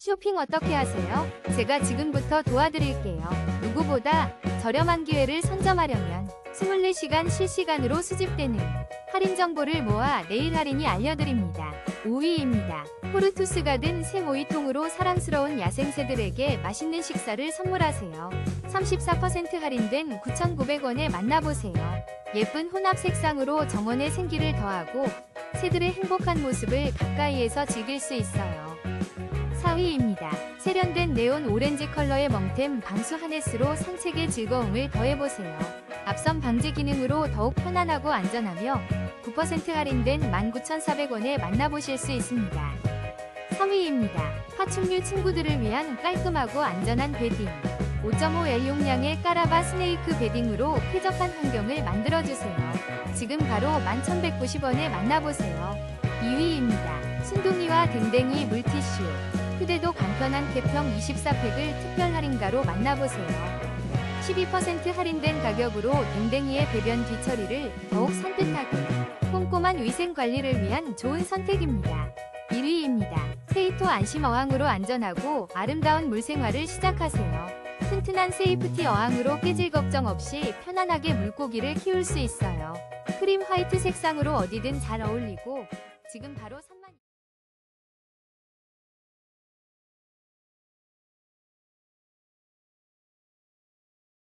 쇼핑 어떻게 하세요? 제가 지금부터 도와드릴게요. 누구보다 저렴한 기회를 선점하려면 24시간 실시간으로 수집되는 할인 정보를 모아 내일 할인이 알려드립니다. 5위입니다. 포르투스 가 든 새 모이통으로 사랑스러운 야생새들에게 맛있는 식사를 선물하세요. 34% 할인된 9,900원에 만나보세요. 예쁜 혼합 색상으로 정원의 생기를 더하고 새들의 행복한 모습을 가까이에서 즐길 수 있어요. 4위입니다. 세련된 네온 오렌지 컬러의 멍템 방수 하네스로 산책의 즐거움을 더해보세요. 앞선 방지 기능으로 더욱 편안하고 안전하며 9% 할인된 19,400원에 만나보실 수 있습니다. 3위입니다. 파충류 친구들을 위한 깔끔하고 안전한 베딩. 5.5L 용량의 까라바 스네이크 베딩으로 쾌적한 환경을 만들어주세요. 지금 바로 11,190원에 만나보세요. 2위입니다. 순둥이와 댕댕이 물티슈. 간편한 개평 24팩을 특별 할인가로 만나보세요. 12% 할인된 가격으로 댕댕이의 배변 뒤처리를 더욱 산뜻하게 꼼꼼한 위생 관리를 위한 좋은 선택입니다. 1위입니다. 세이토 안심 어항으로 안전하고 아름다운 물생활을 시작하세요. 튼튼한 세이프티 어항으로 깨질 걱정 없이 편안하게 물고기를 키울 수 있어요. 크림 화이트 색상으로 어디든 잘 어울리고 지금 바로 선